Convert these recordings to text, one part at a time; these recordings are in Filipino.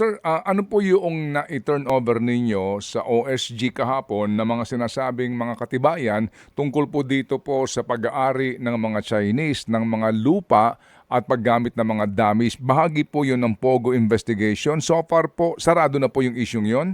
sir, ah, ano po yung na-turnover ninyo sa OSG kahapon na mga sinasabing mga katibayan tungkol po dito po sa pag-aari ng mga Chinese ng mga lupa at paggamit ng mga dummies? Bahagi po yun ng POGO investigation. So far po, sarado na po yung isyong yon?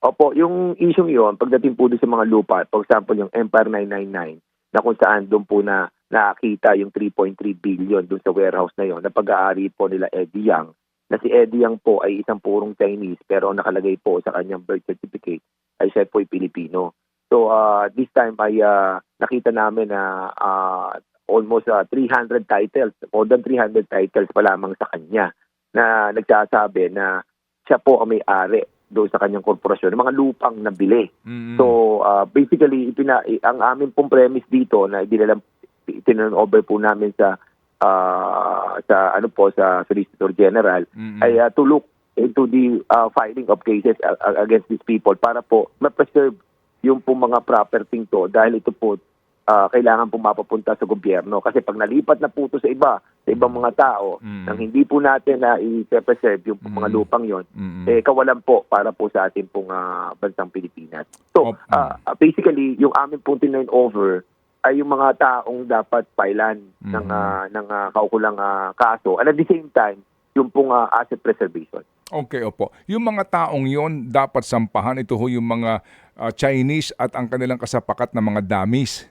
Opo, yung issue yon pagdating po doon sa mga lupa, for example, yung Empire 999, na kung saan doon po na nakita yung 3.3 billion doon sa warehouse na yon na pag-aari po nila Eddie Yang, na si Eddie Yang po ay isang purong Chinese pero nakalagay po sa kanyang birth certificate ay siya po ay Pilipino. So uh, this time ay uh, nakita namin na uh, almost uh, 300 titles, more than 300 titles pa lamang sa kanya na nagsasabi na siya po ang may-ari doon sa kanyang korporasyon, mga lupang nabili. Mm. So uh, basically ipina ang aming pong premise dito na dinala tinurn over po namin sa uh, sa ano po sa Solicitor General Mm-mm. ay uh, to look into the uh, filing of cases uh, uh, against these people para po ma-preserve yung pong mga property to dahil ito po uh, kailangan po mapapunta sa gobyerno kasi pag nalipat na po ito sa iba sa ibang mga tao Mm. nang hindi po natin na i-preserve yung pong mga Mm. lupang yon Mm-mm. eh kawalan po para po sa ating pong ah, bansang Pilipinas. So, ah, basically, yung aming pong turn over ay yung mga taong dapat pailan ng Mhm. ah, ng ah, kaukulang ah, kaso and at the same time yung pong ah, asset preservation. Okay, opo. Yung mga taong yon dapat sampahan. Ito ho yung mga ah, Chinese at ang kanilang kasapakat na mga dummies.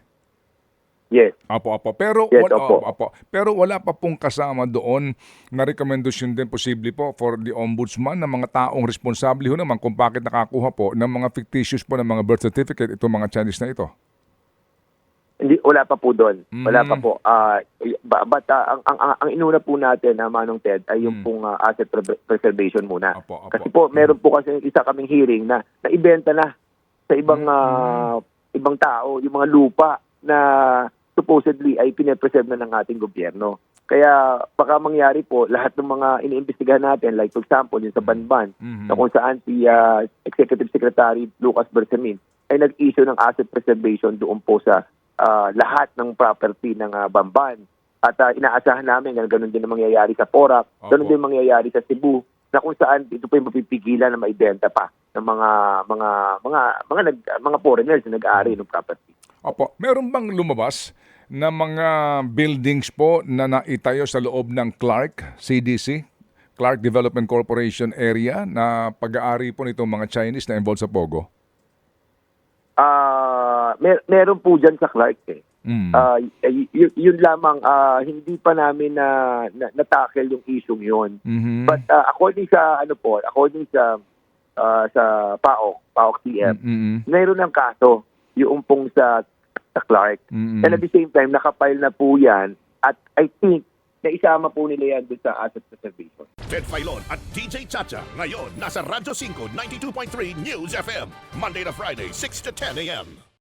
Yes. Apo, apo. Pero, Yes, wala, opo. apo. Pero wala pa pong kasama doon na rekomendasyon din posible po for the ombudsman ng mga taong responsable ho naman kung bakit nakakuha po ng mga fictitious po ng mga birth certificate itong mga Chinese na ito. Hindi wala pa po doon. Wala pa po. Ah, y- ba- but ah, ang, ang, ang, inuna po natin na Manong Ted ay yung Mm. pong ah, asset pre- preservation muna. Apo, apo. Kasi po meron po kasi isa kaming hearing na naibenta na sa ibang Mm. ah, ibang tao yung mga lupa na supposedly ay pinapreserve na ng ating gobyerno. Kaya baka mangyari po lahat ng mga iniimbestigahan natin like for example yung sa Banban Mhm. na kung saan si ah, Executive Secretary Lucas Bersamin ay nag-issue ng asset preservation doon po sa ah, lahat ng property ng ah, Bamban. At ah, inaasahan namin na ganun din ang mangyayari sa Porac, ganun Opo. din ang mangyayari sa Cebu, na kung saan ito po yung mapipigilan na maibenta pa ng mga mga mga mga nag, mga foreigners na nag-aari ng property. Opo. Meron bang lumabas na mga buildings po na naitayo sa loob ng Clark CDC? Clark Development Corporation area na pag-aari po nitong mga Chinese na involved sa Pogo? Mer- meron po diyan sa Clark eh. Mm. Ah, y- y- yun lamang ah, hindi pa namin na, na na-tackle yung issue yun. Mhm. But uh, according sa ano po, according sa uh, sa PAOK, PAOK TM, Mm-mm. mayroon ng kaso yung pong sa, sa Clark. Mm-mm. And at the same time, nakapile na po yan at I think na isama po nila yan doon sa asset preservation. Ted Filon at DJ Chacha. Ngayon, nasa Radyo 5, 92.3 News FM. Monday to Friday, 6 to 10 a.m.